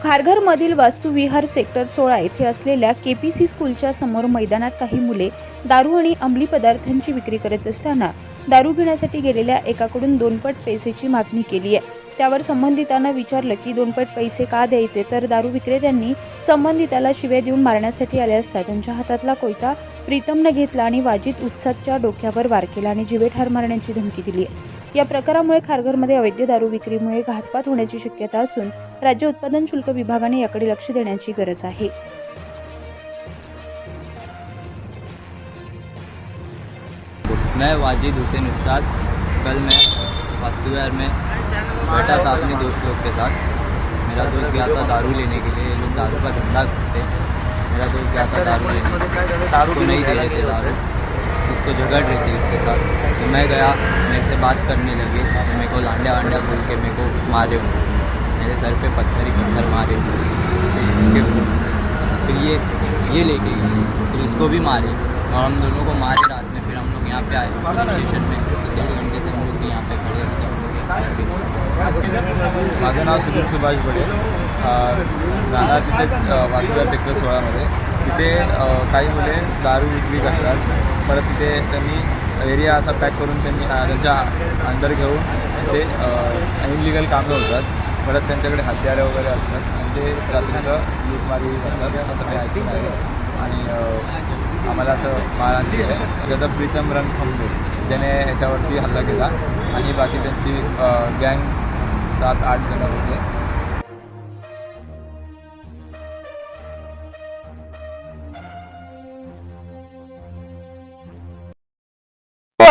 खारघर मधील वास्तुविहार सेक्टर सोळा येथे असलेल्या केपीसी स्कूलच्या समोर मैदानात काही मुले दारू आणि अंमली पदार्थांची विक्री करत असताना दारू घेण्यासाठी गेलेल्या एकाकडून दोनपट पैसेची मागणी केली आहे. त्यावर संबंधितांना विचारलं की दोनपट पैसे का द्यायचे तर दारू विक्रेत्यांनी संबंधिताला शिव्या देऊन मारण्यासाठी आले असता त्यांच्या हातातला कोयता प्रीतमनं घेतला आणि वाजित उत्सादच्या डोक्यावर वार केला आणि जिवे ठार मारण्याची धमकी दिली आहे. या प्रकारामुळे खारघरमध्ये अवैध दारू विक्रीमुळे घातपात होण्याची शक्यता असून राज्य उत्पादन शुल्क विभागाने याकडे लक्ष देण्याची गरज आहे. मैं वाजिद हुसैन उस्ताद। कल मैं वास्तुविहार में बैठा था अपने दोस्त लोग के साथ। मेरा दोस्त गया था दारू लेने के लिए। लोग दारू का धंधा करते मेरा दोस्त गया था दारू लेने। दारू नहीं दे रहे थे दारू। इसको झगड़ रही थी उसके साथ। तो मैं गया, मेरे से बात करने लगे। तो मेरे को लांडा वांडा बोल के मेरे को मारे मेरे सर पे पत्थर ही पत्थर मारे उनके फिर ये ये लेके गए फिर इसको भी मारे। और हम दोनों को मारे रात में। फिर हम लोग यहाँ पे आए। स्टेशन पे। डेढ़ घंटे से हम लोग यहाँ पे खड़े माझं नाव सुनील सुभाष बडे। राहणार तिथे वासुदेव, सेक्टर सोळामध्ये तिथे काही मुले दारू विक्री करतात. परत तिथे त्यांनी एरिया असा पॅक करून त्यांनी त्यांच्या अंदर घेऊन ते इनलिगल कामं होतात परत त्यांच्याकडे हत्यारे वगैरे असतात. आणि ते रात्रीचं लूटमारी करतात असं मी ऐकलं आहे. आणि आम्हाला असं मारहाण आहे. त्याचा प्रीतम रणखंबे ज्याने याच्यावरती हल्ला केला. आणि बाकी त्यांची गँग सात आठ जण होते.